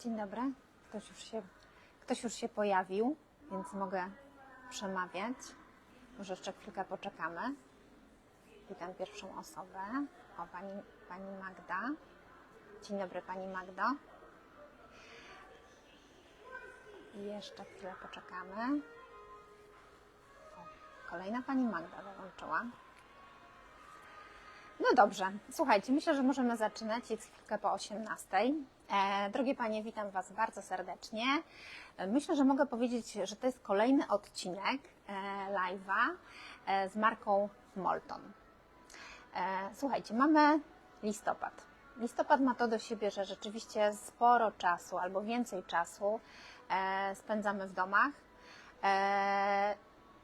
Dzień dobry. Ktoś już się, ktoś już się pojawił, więc mogę przemawiać. Może jeszcze chwilkę poczekamy. Witam pierwszą osobę. O, pani, pani Magda. Dzień dobry, pani Magdo. Jeszcze chwilę poczekamy. O, kolejna pani Magda dołączyła. No dobrze, słuchajcie, myślę, że możemy zaczynać. Jest chwilkę po 18. E, drogie panie, witam Was bardzo serdecznie. E, myślę, że mogę powiedzieć, że to jest kolejny odcinek e, live'a z marką Molton. Słuchajcie, mamy listopad. Listopad ma to do siebie, że rzeczywiście sporo czasu albo więcej czasu spędzamy w domach.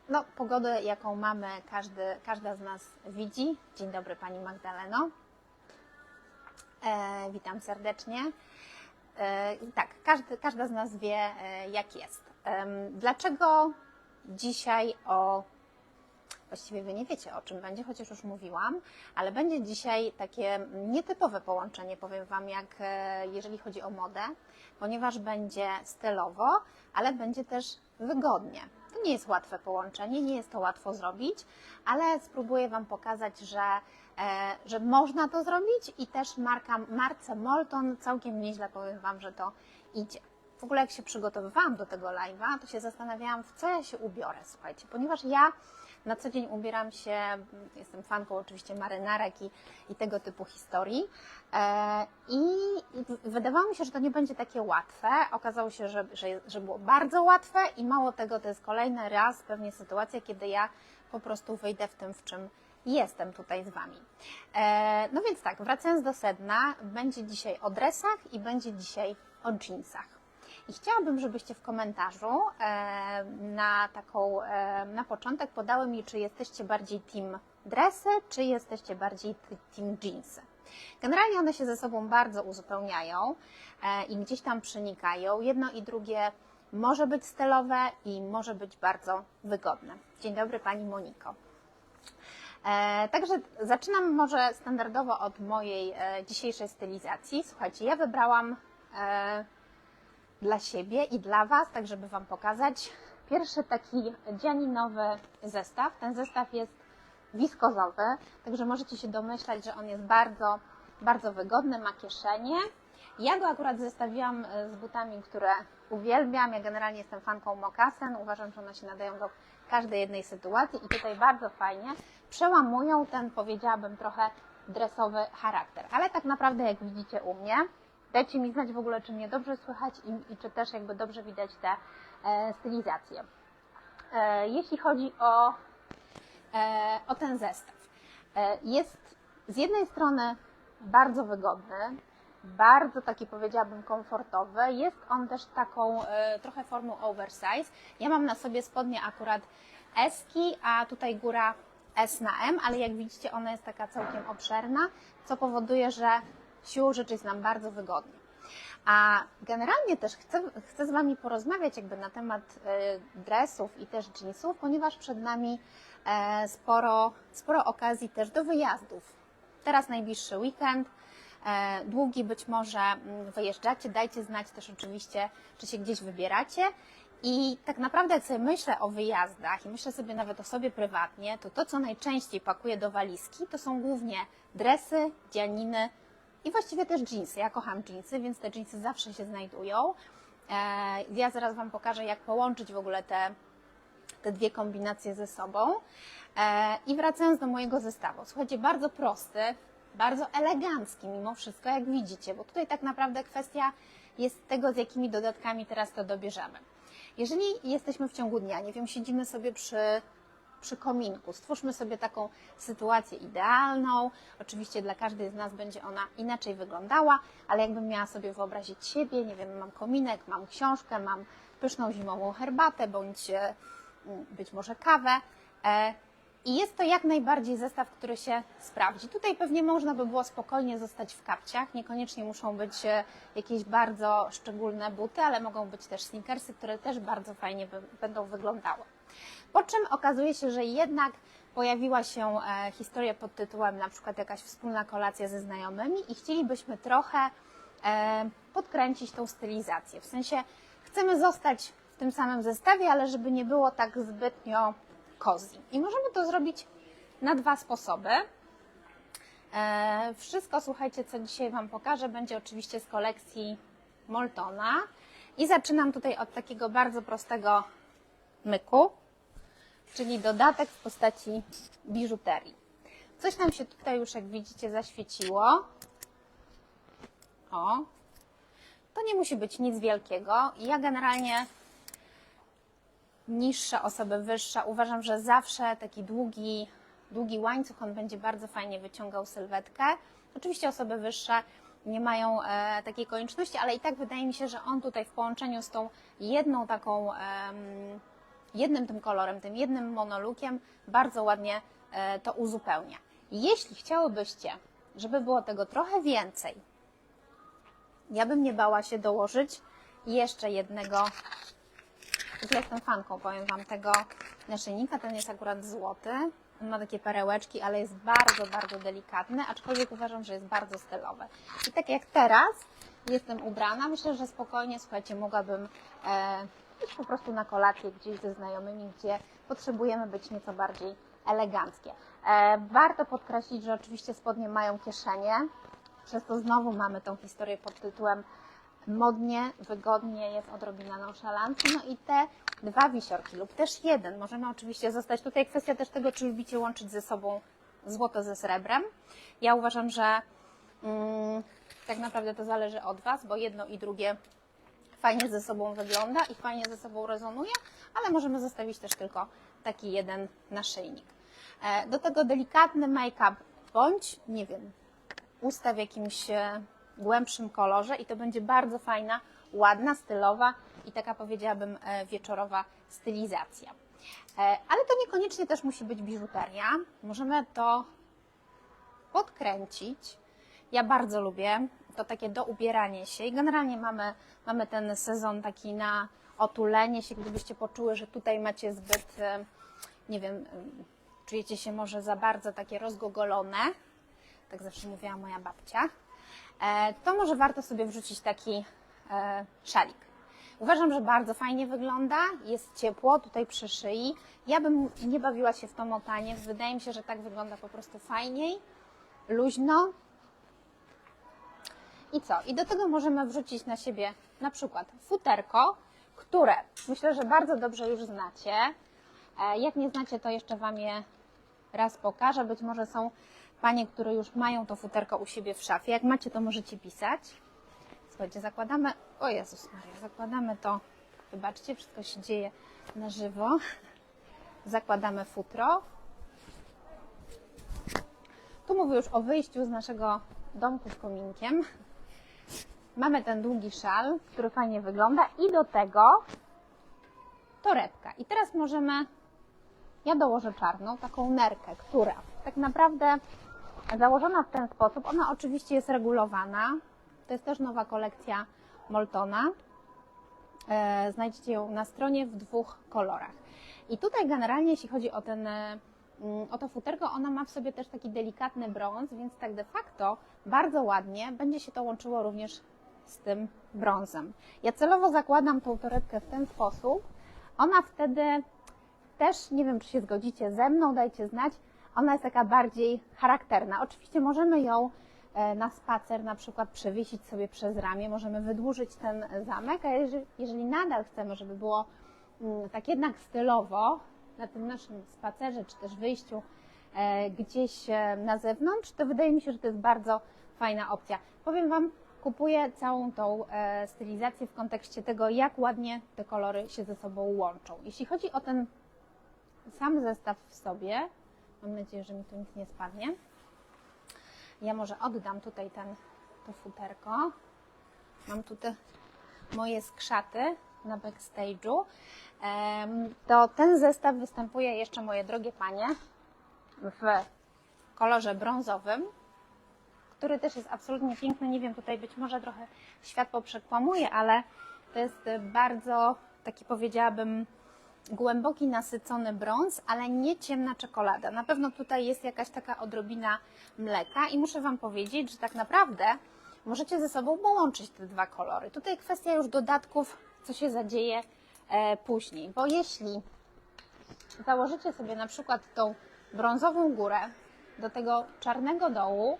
E, no, pogodę, jaką mamy, każdy, każda z nas widzi. Dzień dobry Pani Magdaleno. E, witam serdecznie. E, tak, każdy, każda z nas wie, e, jak jest. Em, dlaczego dzisiaj o. Właściwie Wy nie wiecie, o czym będzie, chociaż już mówiłam, ale będzie dzisiaj takie nietypowe połączenie, powiem Wam, jak e, jeżeli chodzi o modę, ponieważ będzie stylowo, ale będzie też wygodnie. To nie jest łatwe połączenie, nie jest to łatwo zrobić, ale spróbuję Wam pokazać, że, e, że można to zrobić i też marka, marce Molton całkiem nieźle powiem Wam, że to idzie. W ogóle jak się przygotowywałam do tego live'a, to się zastanawiałam, w co ja się ubiorę, słuchajcie, ponieważ ja na co dzień ubieram się, jestem fanką oczywiście marynarek i, i tego typu historii. E, I, wydawało mi się, że to nie będzie takie łatwe. Okazało się, że, że, że było bardzo łatwe i mało tego, to jest kolejny raz pewnie sytuacja, kiedy ja po prostu wyjdę w tym, w czym jestem tutaj z Wami. E, no więc tak, wracając do sedna, będzie dzisiaj o dresach i będzie dzisiaj o jeansach. I chciałabym, żebyście w komentarzu e, na taką, e, na początek podały mi, czy jesteście bardziej team dresy, czy jesteście bardziej team jeansy. Generalnie one się ze sobą bardzo uzupełniają e, i gdzieś tam przenikają. Jedno i drugie może być stylowe i może być bardzo wygodne. Dzień dobry Pani Moniko. Także zaczynam może standardowo od mojej dzisiejszej stylizacji. Słuchajcie, ja wybrałam dla siebie i dla Was, tak żeby Wam pokazać. Pierwszy taki dzianinowy zestaw. Ten zestaw jest wiskozowy, także możecie się domyślać, że on jest bardzo, bardzo wygodny, ma kieszenie. Ja go akurat zestawiłam e, z butami, które uwielbiam. Ja generalnie jestem fanką mokasen. Uważam, że one się nadają do każdej jednej sytuacji i tutaj bardzo fajnie przełamują ten, powiedziałabym, trochę dresowy charakter. Ale tak naprawdę, jak widzicie u mnie, Dajcie mi znać w ogóle, czy mnie dobrze słychać i, i czy też jakby dobrze widać te e, stylizacje. E, jeśli chodzi o, e, o ten zestaw, e, jest z jednej strony bardzo wygodny, bardzo taki powiedziałabym komfortowy. Jest on też taką e, trochę formą oversize. Ja mam na sobie spodnie akurat eski, a tutaj góra S na M, ale jak widzicie ona jest taka całkiem obszerna, co powoduje, że siłą rzeczy jest nam bardzo wygodnie. A generalnie też chcę, chcę z Wami porozmawiać jakby na temat e, dresów i też jeansów, ponieważ przed nami e, sporo, sporo okazji też do wyjazdów. Teraz najbliższy weekend, e, długi być może wyjeżdżacie, dajcie znać też oczywiście, czy się gdzieś wybieracie. I tak naprawdę, jak sobie myślę o wyjazdach i myślę sobie nawet o sobie prywatnie, to to, co najczęściej pakuję do walizki, to są głównie dresy, dzianiny, i właściwie też jeansy. Ja kocham jeansy, więc te jeansy zawsze się znajdują. E, Ja zaraz Wam pokażę, jak połączyć w ogóle te, te dwie kombinacje ze sobą. E, I wracając do mojego zestawu. Słuchajcie, bardzo prosty, bardzo elegancki mimo wszystko, jak widzicie, bo tutaj tak naprawdę kwestia jest tego, z jakimi dodatkami teraz to dobierzemy. Jeżeli jesteśmy w ciągu dnia, nie wiem, siedzimy sobie przy przy kominku. Stwórzmy sobie taką sytuację idealną. Oczywiście dla każdej z nas będzie ona inaczej wyglądała, ale jakbym miała sobie wyobrazić siebie, nie wiem, mam kominek, mam książkę, mam pyszną zimową herbatę bądź e, być może kawę. e, I jest to jak najbardziej zestaw, który się sprawdzi. Tutaj pewnie można by było spokojnie zostać w kapciach. Niekoniecznie muszą być e, jakieś bardzo szczególne buty, ale mogą być też sneakersy, które też bardzo fajnie będą wyglądały. Po czym okazuje się, że jednak pojawiła się e, historia pod tytułem na przykład jakaś wspólna kolacja ze znajomymi i chcielibyśmy trochę e, podkręcić tą stylizację. W sensie chcemy zostać w tym samym zestawie, ale żeby nie było tak zbytnio cozy. I możemy to zrobić na dwa sposoby. E, Wszystko, słuchajcie, co dzisiaj Wam pokażę, będzie oczywiście z kolekcji Moltona. I zaczynam tutaj od takiego bardzo prostego myku, czyli dodatek w postaci biżuterii. Coś nam się tutaj już, jak widzicie, zaświeciło. O, to nie musi być nic wielkiego. Ja generalnie niższe osoby, wyższe, uważam, że zawsze taki długi, długi łańcuch, on będzie bardzo fajnie wyciągał sylwetkę. Oczywiście osoby wyższe nie mają e, takiej konieczności, ale i tak wydaje mi się, że on tutaj w połączeniu z tą jedną taką, em, jednym tym kolorem, tym jednym monolukiem bardzo ładnie e, to uzupełnia. Jeśli chciałybyście, żeby było tego trochę więcej, ja bym nie bała się dołożyć jeszcze jednego ja jestem fanką, powiem Wam, tego naszyjnika. Ten jest akurat złoty. On ma takie perełeczki, ale jest bardzo, bardzo delikatny, aczkolwiek uważam, że jest bardzo stylowy. I tak jak teraz jestem ubrana, myślę, że spokojnie, słuchajcie, mogłabym e, iść po prostu na kolację gdzieś ze znajomymi, gdzie potrzebujemy być nieco bardziej eleganckie. E, warto podkreślić, że oczywiście spodnie mają kieszenie, przez to znowu mamy tą historię pod tytułem modnie, wygodnie, jest odrobina nonszalancji. No i te dwa wisiorki lub też jeden. Możemy oczywiście zostać tutaj. Kwestia też tego, czy lubicie łączyć ze sobą złoto ze srebrem. Ja uważam, że mm, tak naprawdę to zależy od Was, bo jedno i drugie fajnie ze sobą wygląda i fajnie ze sobą rezonuje, ale możemy zostawić też tylko taki jeden naszyjnik. E, Do tego delikatny make-up bądź, nie wiem, usta w jakimś e, głębszym kolorze i to będzie bardzo fajna, ładna, stylowa i taka powiedziałabym e, wieczorowa stylizacja. Ale to niekoniecznie też musi być biżuteria. Możemy to podkręcić. Ja bardzo lubię to takie do ubierania się i generalnie mamy, mamy ten sezon taki na otulenie się, gdybyście poczuły, że tutaj macie zbyt, e, nie wiem, e, czujecie się może za bardzo takie rozgogolone, tak zawsze mówiła moja babcia, e, to może warto sobie wrzucić taki szalik. Uważam, że bardzo fajnie wygląda, jest ciepło tutaj przy szyi. Ja bym nie bawiła się w to motanie, wydaje mi się, że tak wygląda po prostu fajniej, luźno. I co? I do tego możemy wrzucić na siebie na przykład futerko, które myślę, że bardzo dobrze już znacie. E, Jak nie znacie, to jeszcze Wam je raz pokażę. Być może są Panie, które już mają to futerko u siebie w szafie. Jak macie, to możecie pisać. Słuchajcie, zakładamy, o Jezus Maria, zakładamy to, wybaczcie, wszystko się dzieje na żywo. Zakładamy futro. Tu mówię już o wyjściu z naszego domku z kominkiem. Mamy ten długi szal, który fajnie wygląda i do tego torebka. I teraz możemy, ja dołożę czarną, taką nerkę, która tak naprawdę założona w ten sposób, ona oczywiście jest regulowana. To jest też nowa kolekcja Moltona. E, Znajdziecie ją na stronie w dwóch kolorach. I tutaj generalnie, jeśli chodzi o, ten, mm, o to futerko, ona ma w sobie też taki delikatny brąz, więc tak de facto bardzo ładnie będzie się to łączyło również z tym brązem. Ja celowo zakładam tą torebkę w ten sposób. Ona wtedy też, nie wiem czy się zgodzicie ze mną, dajcie znać, ona jest taka bardziej charakterna. Oczywiście możemy ją e, na spacer na przykład przewiesić sobie przez ramię, możemy wydłużyć ten zamek, a jeżeli, jeżeli nadal chcemy, żeby było mm, tak jednak stylowo na tym naszym spacerze, czy też wyjściu e, gdzieś e, na zewnątrz, to wydaje mi się, że to jest bardzo fajna opcja. Powiem Wam, kupuję całą tą e, stylizację w kontekście tego, jak ładnie te kolory się ze sobą łączą. Jeśli chodzi o ten sam zestaw w sobie, mam nadzieję, że mi tu nic nie spadnie. Ja może oddam tutaj ten, to futerko. Mam tutaj moje skrzaty na backstage'u. To ten zestaw występuje jeszcze, moje drogie panie, w kolorze brązowym, który też jest absolutnie piękny. Nie wiem, tutaj być może trochę światło przekłamuje, ale to jest bardzo taki powiedziałabym głęboki, nasycony brąz, ale nie ciemna czekolada. Na pewno tutaj jest jakaś taka odrobina mleka i muszę Wam powiedzieć, że tak naprawdę możecie ze sobą połączyć te dwa kolory. Tutaj kwestia już dodatków, co się zadzieje e, później, bo jeśli założycie sobie na przykład tą brązową górę do tego czarnego dołu,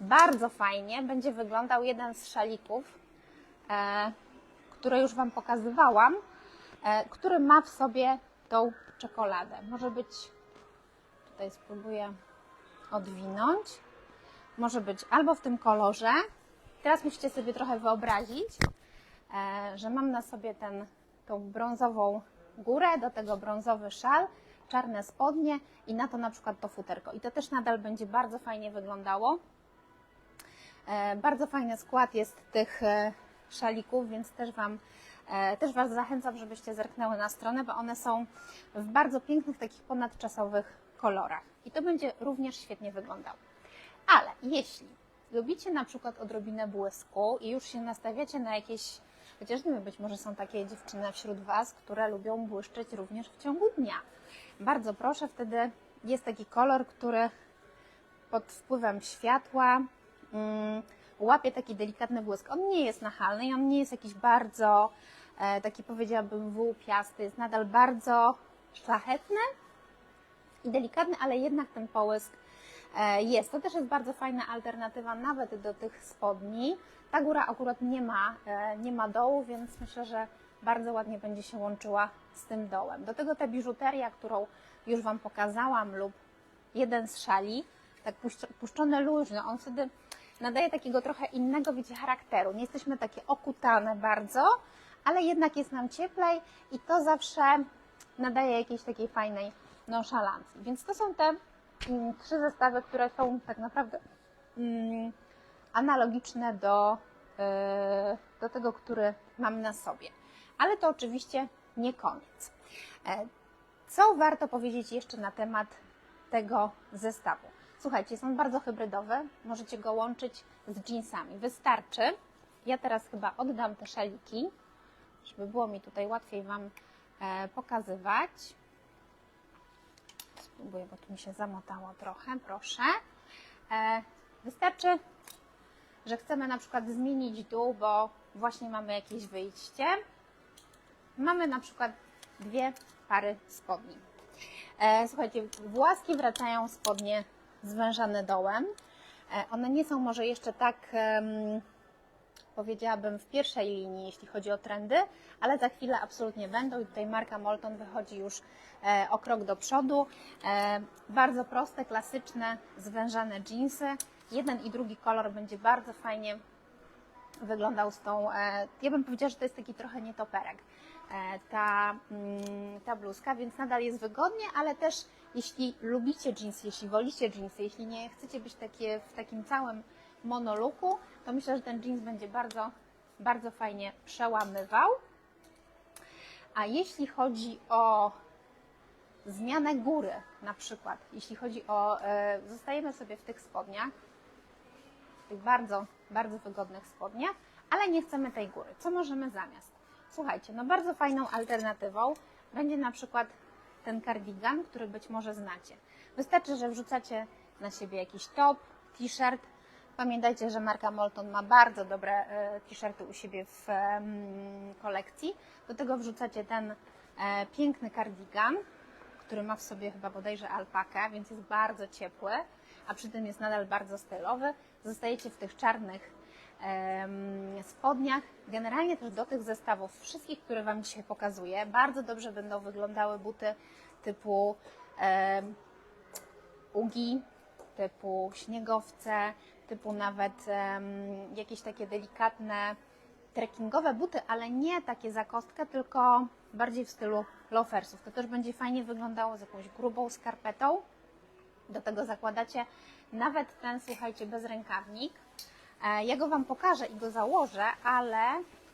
bardzo fajnie będzie wyglądał jeden z szalików, e, które już Wam pokazywałam, e, który ma w sobie tą czekoladę. Może być, tutaj spróbuję odwinąć, może być albo w tym kolorze. Teraz musicie sobie trochę wyobrazić, e, że mam na sobie ten, tą brązową górę, do tego brązowy szal, czarne spodnie i na to na przykład to futerko. I to też nadal będzie bardzo fajnie wyglądało. E, Bardzo fajny skład jest tych e, szalików, więc też Wam e, też Was zachęcam, żebyście zerknęły na stronę, bo one są w bardzo pięknych, takich ponadczasowych kolorach. I to będzie również świetnie wyglądało. Ale jeśli lubicie na przykład odrobinę błysku i już się nastawiacie na jakieś, chociaż nie wiem, być może są takie dziewczyny wśród Was, które lubią błyszczeć również w ciągu dnia. Bardzo proszę, wtedy jest taki kolor, który pod wpływem światła łapie taki delikatny błysk. On nie jest nachalny i on nie jest jakiś bardzo, e, taki powiedziałabym włópiasty, jest nadal bardzo szlachetny i delikatny, ale jednak ten połysk e, jest. To też jest bardzo fajna alternatywa nawet do tych spodni. Ta góra akurat nie ma, e, nie ma dołu, więc myślę, że bardzo ładnie będzie się łączyła z tym dołem. Do tego ta biżuteria, którą już Wam pokazałam lub jeden z szali, tak puszcz- puszczony luźno, on wtedy nadaje takiego trochę innego, wiecie, charakteru. Nie jesteśmy takie okutane bardzo, ale jednak jest nam cieplej i to zawsze nadaje jakiejś takiej fajnej nonszalancji. Więc to są te mm, trzy zestawy, które są tak naprawdę mm, analogiczne do, yy, do tego, który mam na sobie. Ale to oczywiście nie koniec. E, Co warto powiedzieć jeszcze na temat tego zestawu? Słuchajcie, on bardzo hybrydowy, możecie go łączyć z jeansami. Wystarczy, ja teraz chyba oddam te szaliki, żeby było mi tutaj łatwiej Wam e, pokazywać. Spróbuję, bo tu mi się zamotało trochę, proszę. E, Wystarczy, że chcemy na przykład zmienić dół, bo właśnie mamy jakieś wyjście. Mamy na przykład dwie pary spodni. E, Słuchajcie, w łaski wracają spodnie zwężane dołem. E, One nie są może jeszcze tak, powiedziałabym, w pierwszej linii, jeśli chodzi o trendy, ale za chwilę absolutnie będą i tutaj marka Molton wychodzi już e, o krok do przodu. E, Bardzo proste, klasyczne, zwężane jeansy. Jeden i drugi kolor będzie bardzo fajnie wyglądał z tą, ja bym powiedziała, że to jest taki trochę nietoperek ta, mm, ta bluzka, więc nadal jest wygodnie, ale też jeśli lubicie jeansy, jeśli wolicie jeansy, jeśli nie chcecie być takie, w takim całym monoluku, to myślę, że ten jeans będzie bardzo, bardzo fajnie przełamywał. A jeśli chodzi o zmianę góry, na przykład, jeśli chodzi o, e, zostajemy sobie w tych spodniach, tych bardzo, bardzo wygodnych spodniach, ale nie chcemy tej góry. Co możemy zamiast? Słuchajcie, no bardzo fajną alternatywą będzie na przykład ten kardigan, który być może znacie. Wystarczy, że wrzucacie na siebie jakiś top, t-shirt. Pamiętajcie, że marka Molton ma bardzo dobre e, t-shirty u siebie w kolekcji. Do tego wrzucacie ten e, piękny kardigan, który ma w sobie chyba bodajże alpakę, więc jest bardzo ciepły, a przy tym jest nadal bardzo stylowy. Zostajecie w tych czarnych spodniach. Generalnie też do tych zestawów, wszystkich, które Wam dzisiaj pokazuję, bardzo dobrze będą wyglądały buty typu ugi, typu śniegowce, typu nawet jakieś takie delikatne trekkingowe buty, ale nie takie za kostkę, tylko bardziej w stylu loafersów. To też będzie fajnie wyglądało z jakąś grubą skarpetą. Do tego zakładacie nawet ten, słuchajcie, bezrękawnik. E, Ja go Wam pokażę i go założę, ale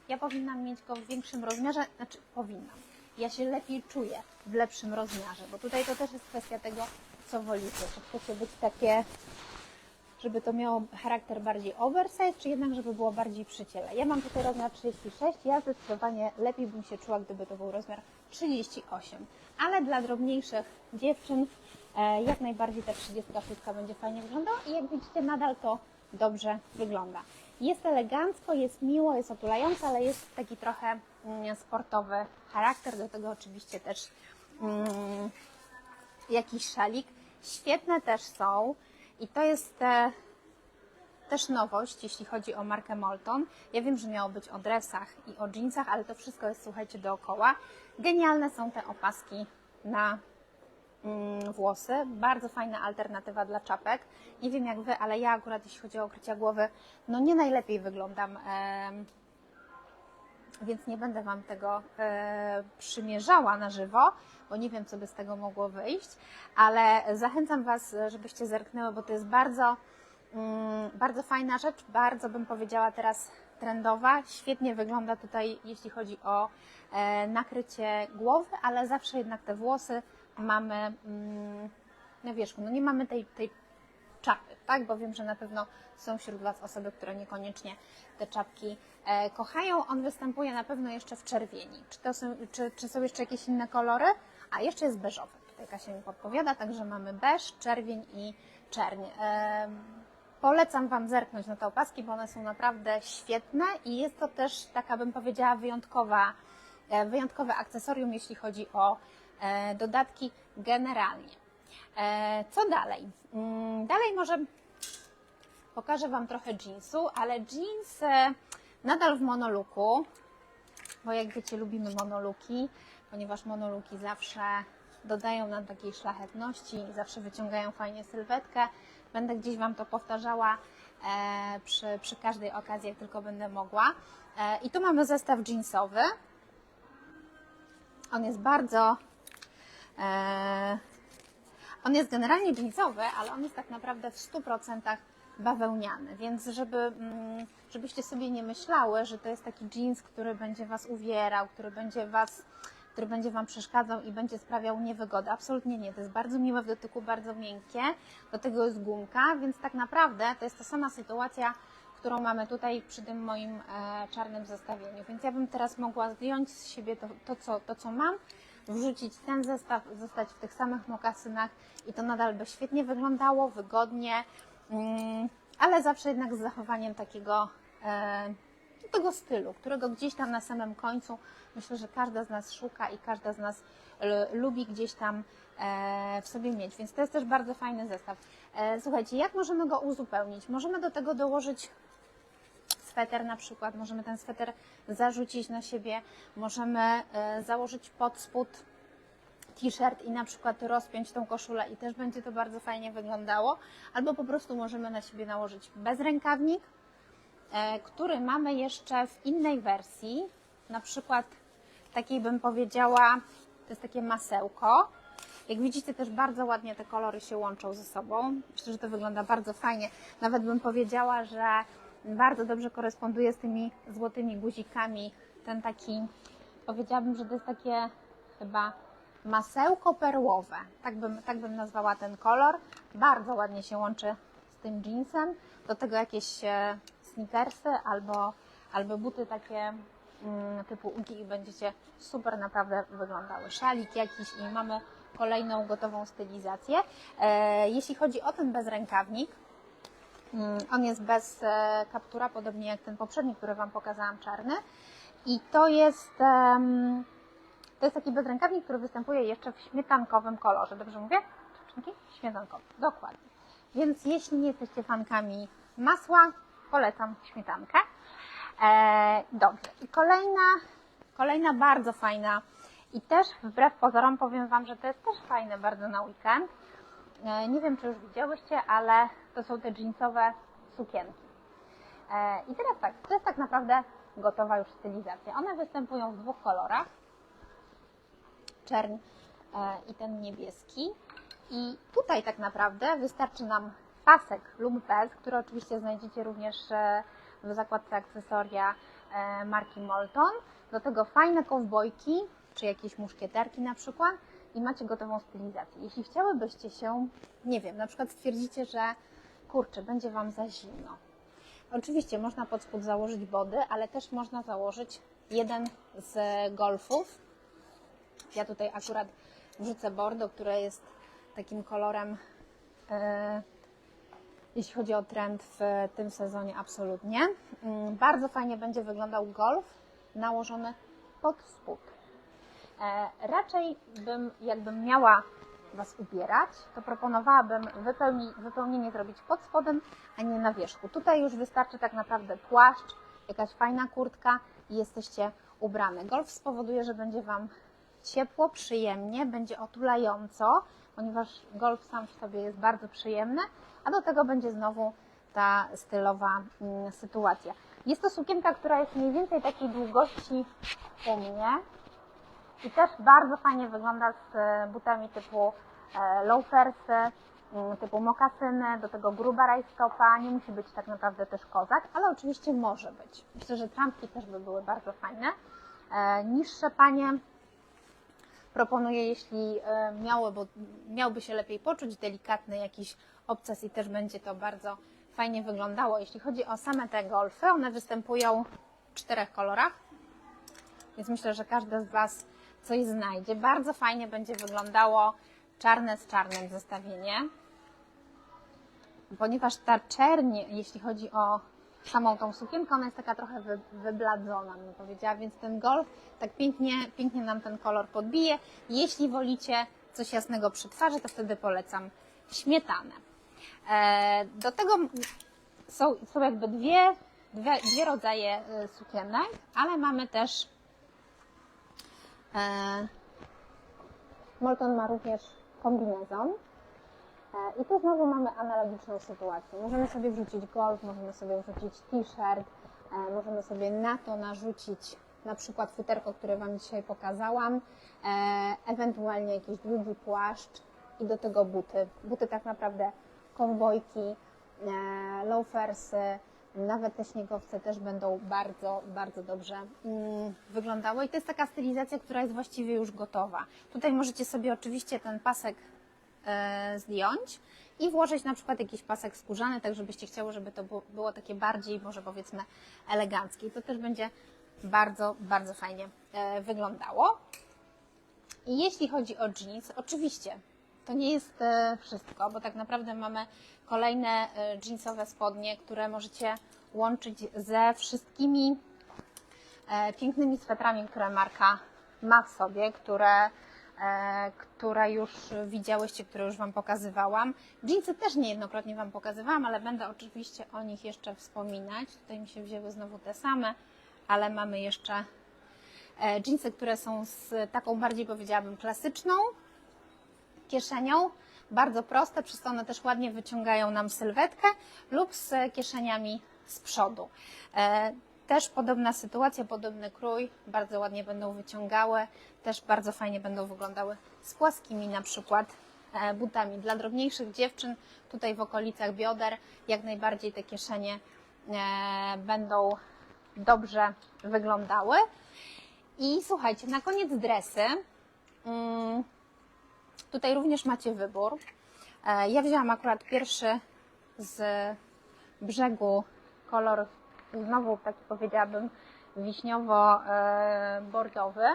ja powinnam mieć go w większym rozmiarze, znaczy powinnam. Ja się lepiej czuję w lepszym rozmiarze, bo tutaj to też jest kwestia tego, co wolicie. Czy chcecie być takie, żeby to miało charakter bardziej oversize, czy jednak, żeby było bardziej przy ciele. Ja mam tutaj rozmiar 36, ja zdecydowanie lepiej bym się czuła, gdyby to był rozmiar 38. Ale dla drobniejszych dziewczyn e, jak najbardziej ta 36 będzie fajnie wyglądała i jak widzicie nadal to dobrze wygląda. Jest elegancko, jest miło, jest otulająco, ale jest taki trochę mm, sportowy charakter. Do tego oczywiście też mm, jakiś szalik. Świetne też są i to jest e, też nowość, jeśli chodzi o markę Molton. Ja wiem, że miało być o dresach i o jeansach, ale to wszystko jest, słuchajcie, dookoła. Genialne są te opaski na włosy. Bardzo fajna alternatywa dla czapek. Nie wiem jak Wy, ale ja akurat jeśli chodzi o okrycia głowy, no nie najlepiej wyglądam. więc nie będę Wam tego e, przymierzała na żywo, bo nie wiem, co by z tego mogło wyjść, ale zachęcam Was, żebyście zerknęły, bo to jest bardzo, mm, bardzo fajna rzecz, bardzo bym powiedziała teraz trendowa. Świetnie wygląda tutaj, jeśli chodzi o e, nakrycie głowy, ale zawsze jednak te włosy mamy mm, na wierzchu. No nie mamy tej, tej czapy, tak? Bo wiem, że na pewno są wśród Was osoby, które niekoniecznie te czapki e, kochają. On występuje na pewno jeszcze w czerwieni. Czy, to są, czy, czy są jeszcze jakieś inne kolory? A jeszcze jest beżowy. Tutaj Kasia mi podpowiada, także mamy beż, czerwień i czerń. E, polecam Wam zerknąć na te opaski, bo one są naprawdę świetne i jest to też taka, bym powiedziała, wyjątkowa, e, wyjątkowe akcesorium, jeśli chodzi o dodatki generalnie. E, Co dalej? Mm, Dalej może pokażę Wam trochę jeansu, ale jeans e, nadal w monoluku, bo jak wiecie, lubimy monoluki, ponieważ monoluki zawsze dodają nam takiej szlachetności, zawsze wyciągają fajnie sylwetkę. Będę gdzieś Wam to powtarzała e, przy, przy każdej okazji, jak tylko będę mogła. E, I tu mamy zestaw jeansowy. On jest bardzo e, on jest generalnie jeansowy, ale on jest tak naprawdę w 100% bawełniany, więc żeby, mm, żebyście sobie nie myślały, że to jest taki jeans, który będzie Was uwierał, który będzie Was który będzie Wam przeszkadzał i będzie sprawiał niewygodę. Absolutnie nie. To jest bardzo miłe w dotyku, bardzo miękkie. Do tego jest gumka, więc tak naprawdę to jest ta sama sytuacja, którą mamy tutaj przy tym moim e, czarnym zestawieniu. Więc ja bym teraz mogła zdjąć z siebie to, to, co, to co mam, wrzucić ten zestaw, zostać w tych samych mokasynach i to nadal by świetnie wyglądało, wygodnie, mm, ale zawsze jednak z zachowaniem takiego e, tego stylu, którego gdzieś tam na samym końcu myślę, że każda z nas szuka i każda z nas lubi gdzieś tam e, w sobie mieć, więc to jest też bardzo fajny zestaw. E, słuchajcie, jak możemy go uzupełnić? Możemy do tego dołożyć sweter na przykład, możemy ten sweter zarzucić na siebie, możemy e, założyć pod spód t-shirt i na przykład rozpiąć tą koszulę i też będzie to bardzo fajnie wyglądało, albo po prostu możemy na siebie nałożyć bezrękawnik, e, który mamy jeszcze w innej wersji, na przykład takiej bym powiedziała, to jest takie masełko. Jak widzicie też bardzo ładnie te kolory się łączą ze sobą. Myślę, że to wygląda bardzo fajnie. Nawet bym powiedziała, że bardzo dobrze koresponduje z tymi złotymi guzikami. Ten taki, powiedziałabym, że to jest takie chyba masełko perłowe. Tak bym, tak bym nazwała ten kolor. Bardzo ładnie się łączy z tym jeansem. Do tego jakieś e, sneakersy albo, albo buty takie mm, typu ugi i będziecie super naprawdę wyglądały. Szalik jakiś i mamy kolejną gotową stylizację. E, jeśli chodzi o ten bezrękawnik, on jest bez e, kaptura, podobnie jak ten poprzedni, który Wam pokazałam, czarny. I to jest, to jest taki bezrękawnik, który występuje jeszcze w śmietankowym kolorze. Dobrze mówię? Dziewczynki? Śmietankowy, dokładnie. Więc jeśli nie jesteście fankami masła, polecam śmietankę. E, dobrze. I kolejna, kolejna bardzo fajna i też wbrew pozorom powiem Wam, że to jest też fajne bardzo na weekend. E, nie wiem, czy już widziałyście, ale to są te jeansowe sukienki. E, I teraz tak, to jest tak naprawdę gotowa już stylizacja. One występują w dwóch kolorach. Czerń e, i ten niebieski. I tutaj tak naprawdę wystarczy nam pasek lub bez, który oczywiście znajdziecie również w zakładce akcesoria marki Molton. Do tego fajne kowbojki, czy jakieś muszkieterki na przykład i macie gotową stylizację. Jeśli chciałybyście się, nie wiem, na przykład stwierdzicie, że kurczę, będzie Wam za zimno. Oczywiście można pod spód założyć body, ale też można założyć jeden z golfów. Ja tutaj akurat wrzucę bordo, które jest takim kolorem e, jeśli chodzi o trend w tym sezonie, absolutnie. Mm, Bardzo fajnie będzie wyglądał golf nałożony pod spód. E, raczej bym, jakbym miała Was ubierać, to proponowałabym wypełni, wypełnienie zrobić pod spodem, a nie na wierzchu. Tutaj już wystarczy tak naprawdę płaszcz, jakaś fajna kurtka i jesteście ubrane. Golf spowoduje, że będzie Wam ciepło, przyjemnie, będzie otulająco, ponieważ golf sam w sobie jest bardzo przyjemny, a do tego będzie znowu ta stylowa mm, sytuacja. Jest to sukienka, która jest mniej więcej takiej długości u mnie i też bardzo fajnie wygląda z e, butami typu e, loafersy, mm, typu mokasyny, do tego gruba rajstopa, nie musi być tak naprawdę też kozak, ale oczywiście może być. Myślę, że trampki też by były bardzo fajne. E, Niższe panie proponuję, jeśli miało, bo miałby się lepiej poczuć, delikatny jakiś obcas i też będzie to bardzo fajnie wyglądało. Jeśli chodzi o same te golfy, one występują w czterech kolorach, więc myślę, że każdy z Was coś znajdzie. Bardzo fajnie będzie wyglądało czarne z czarnym zestawienie, ponieważ ta czerń, jeśli chodzi o samą tą sukienkę, ona jest taka trochę wy, wybladzona, bym powiedziała, więc ten golf tak pięknie, pięknie nam ten kolor podbije. Jeśli wolicie coś jasnego przy twarzy, to wtedy polecam śmietanę. E, do tego są, są jakby dwie, dwie, dwie rodzaje e, sukienek, ale mamy też Molton ma również kombinezon. E, I tu znowu mamy analogiczną sytuację. Możemy sobie wrzucić golf, możemy sobie wrzucić t-shirt, e, możemy sobie na to narzucić na przykład futerko, które Wam dzisiaj pokazałam, e, ewentualnie jakiś długi płaszcz i do tego buty. Buty tak naprawdę konwojki, e, loafersy, nawet te śniegowce też będą bardzo, bardzo dobrze mm, wyglądały. I to jest taka stylizacja, która jest właściwie już gotowa. Tutaj możecie sobie oczywiście ten pasek e, zdjąć i włożyć na przykład jakiś pasek skórzany, tak żebyście chciały, żeby to było, takie bardziej, może powiedzmy, eleganckie. I to też będzie bardzo, bardzo fajnie e, wyglądało. I jeśli chodzi o jeans, oczywiście to nie jest e, wszystko, bo tak naprawdę mamy kolejne e, jeansowe spodnie, które możecie łączyć ze wszystkimi e, pięknymi swetrami, które marka ma w sobie, które, które już widziałyście, które już Wam pokazywałam. Jeansy też niejednokrotnie Wam pokazywałam, ale będę oczywiście o nich jeszcze wspominać. Tutaj mi się wzięły znowu te same, ale mamy jeszcze jeansy, które są z taką bardziej powiedziałabym klasyczną kieszenią. Bardzo proste, przez to one też ładnie wyciągają nam sylwetkę lub z kieszeniami z przodu. E, Też podobna sytuacja, podobny krój, bardzo ładnie będą wyciągały, też bardzo fajnie będą wyglądały z płaskimi na przykład e, butami. Dla drobniejszych dziewczyn tutaj w okolicach bioder jak najbardziej te kieszenie e, będą dobrze wyglądały. I słuchajcie, na koniec dresy. Tutaj również macie wybór. E, Ja wzięłam akurat pierwszy z brzegu kolor, znowu taki powiedziałabym wiśniowo-bordowy.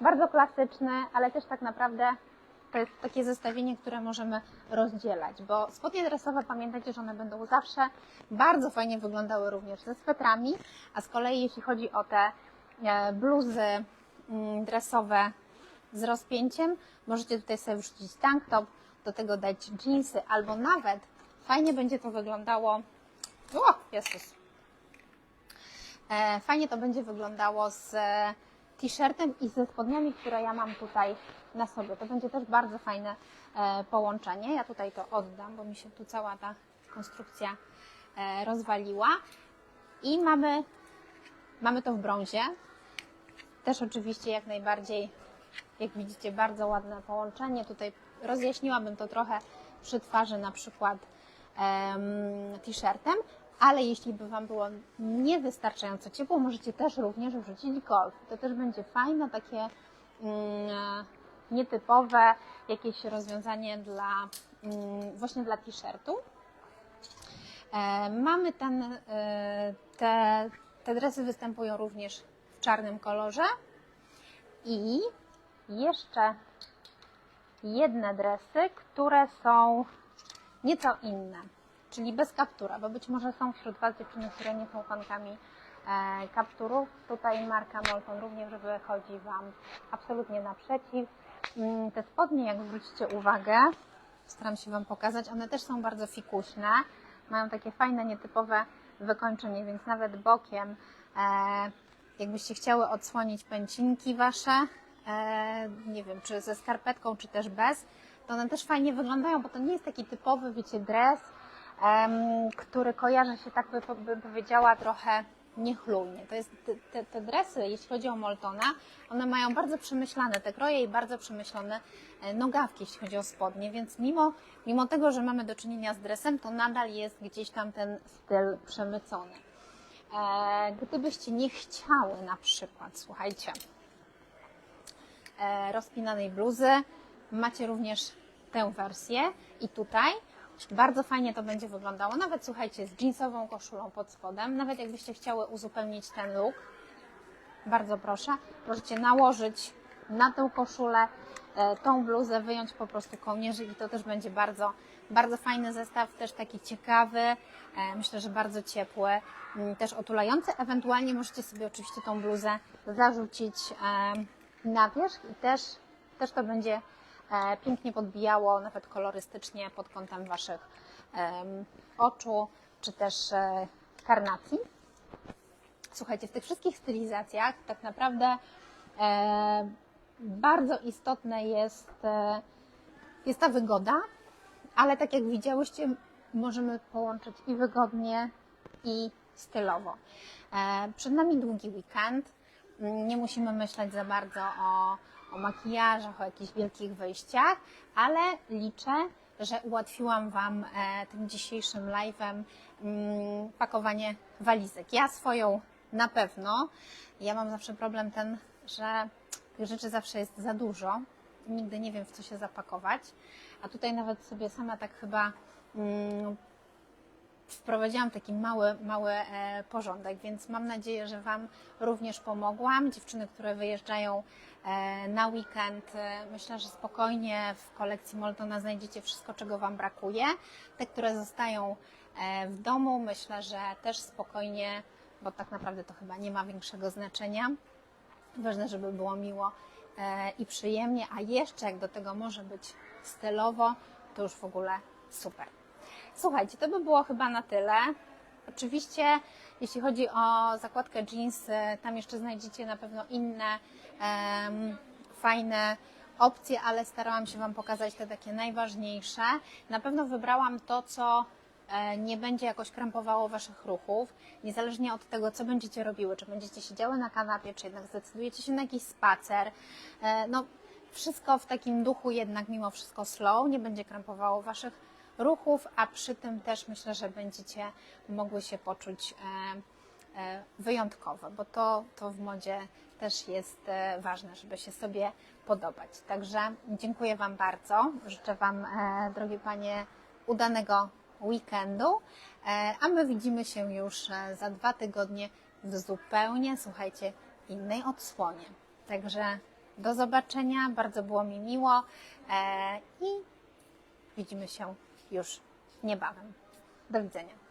Bardzo klasyczny, ale też tak naprawdę to jest takie zestawienie, które możemy rozdzielać, bo spodnie dresowe pamiętajcie, że one będą zawsze bardzo fajnie wyglądały również ze swetrami, a z kolei jeśli chodzi o te e, bluzy mm, dresowe z rozpięciem. Możecie tutaj sobie wrzucić tank top, do tego dać jeansy, albo nawet fajnie będzie to wyglądało. O, Jezus. E, Fajnie to będzie wyglądało z e, t-shirtem i ze spodniami, które ja mam tutaj na sobie. To będzie też bardzo fajne e, połączenie. Ja tutaj to oddam, bo mi się tu cała ta konstrukcja rozwaliła. I mamy, mamy to w brązie. Też oczywiście jak najbardziej jak widzicie, bardzo ładne połączenie. Tutaj rozjaśniłabym to trochę przy twarzy, na przykład em, t-shirtem, ale jeśli by Wam było niewystarczająco ciepło, możecie też również wrzucić golf. To też będzie fajne, takie mm, nietypowe jakieś rozwiązanie dla, mm, właśnie dla t-shirtu. E, mamy ten, e, te, te dresy występują również w czarnym kolorze i jeszcze jedne dresy, które są nieco inne. czyli bez kaptura, bo być może są wśród Was dziewczyny, które nie są fankami e, kapturów. Tutaj marka Molton również wychodzi Wam absolutnie naprzeciw. Mm, Te spodnie, jak zwrócicie uwagę, staram się Wam pokazać, one też są bardzo fikuśne. Mają takie fajne, nietypowe wykończenie, więc nawet bokiem, e, jakbyście chciały odsłonić pęcinki Wasze, nie wiem, czy ze skarpetką, czy też bez, to one też fajnie wyglądają, bo to nie jest taki typowy, wiecie, dres, który kojarzy się, tak by, bym powiedziała, trochę niechlujnie. To jest te, te, dresy, jeśli chodzi o Moltona, one mają bardzo przemyślane te kroje i bardzo przemyślane e, nogawki, jeśli chodzi o spodnie, więc mimo, mimo tego, że mamy do czynienia z dresem, to nadal jest gdzieś tam ten styl przemycony. E, gdybyście nie chciały na przykład, słuchajcie, e, rozpinanej bluzy. Macie również tę wersję i tutaj bardzo fajnie to będzie wyglądało, nawet słuchajcie, z jeansową koszulą pod spodem, nawet jakbyście chciały uzupełnić ten look, bardzo proszę, możecie nałożyć na tę koszulę e, tą bluzę, wyjąć po prostu kołnierzyk i to też będzie bardzo, bardzo fajny zestaw, też taki ciekawy, e, myślę, że bardzo ciepły, mm, też otulający. Ewentualnie możecie sobie oczywiście tą bluzę zarzucić e, na wierzch i też, też to będzie e, pięknie podbijało, nawet kolorystycznie pod kątem Waszych oczu, czy też e, karnacji. Słuchajcie, w tych wszystkich stylizacjach tak naprawdę e, bardzo istotne jest, jest ta wygoda, ale tak jak widziałyście, możemy połączyć i wygodnie, i stylowo. Przed nami długi weekend. Nie musimy myśleć za bardzo o, o makijażach, o jakichś wielkich wyjściach, ale liczę, że ułatwiłam Wam e, tym dzisiejszym live'em mm, pakowanie walizek. Ja swoją na pewno. Ja mam zawsze problem ten, że tych rzeczy zawsze jest za dużo. Nigdy nie wiem, w co się zapakować. A tutaj nawet sobie sama tak chyba mm, wprowadziłam taki mały, mały e, porządek, więc mam nadzieję, że Wam również pomogłam. Dziewczyny, które wyjeżdżają e, na weekend, e, myślę, że spokojnie w kolekcji Moltona znajdziecie wszystko, czego Wam brakuje. Te, które zostają w domu, myślę, że też spokojnie, bo tak naprawdę to chyba nie ma większego znaczenia. Ważne, żeby było miło i przyjemnie, a jeszcze jak do tego może być stylowo, to już w ogóle super. Słuchajcie, to by było chyba na tyle. Oczywiście, jeśli chodzi o zakładkę jeans, e, tam jeszcze znajdziecie na pewno inne em, fajne opcje, ale starałam się Wam pokazać te takie najważniejsze. Na pewno wybrałam to, co e, nie będzie jakoś krępowało Waszych ruchów, niezależnie od tego, co będziecie robiły, czy będziecie siedziały na kanapie, czy jednak zdecydujecie się na jakiś spacer. E, No, wszystko w takim duchu jednak mimo wszystko slow, nie będzie krępowało Waszych ruchów, a przy tym też myślę, że będziecie mogły się poczuć e, e, wyjątkowo, bo to, to w modzie też jest e, ważne, żeby się sobie podobać. Także dziękuję Wam bardzo. Życzę Wam, drogie Panie, udanego weekendu, a my widzimy się już za dwa tygodnie w zupełnie, słuchajcie, innej odsłonie. Także do zobaczenia, bardzo było mi miło i widzimy się już niebawem. Do widzenia.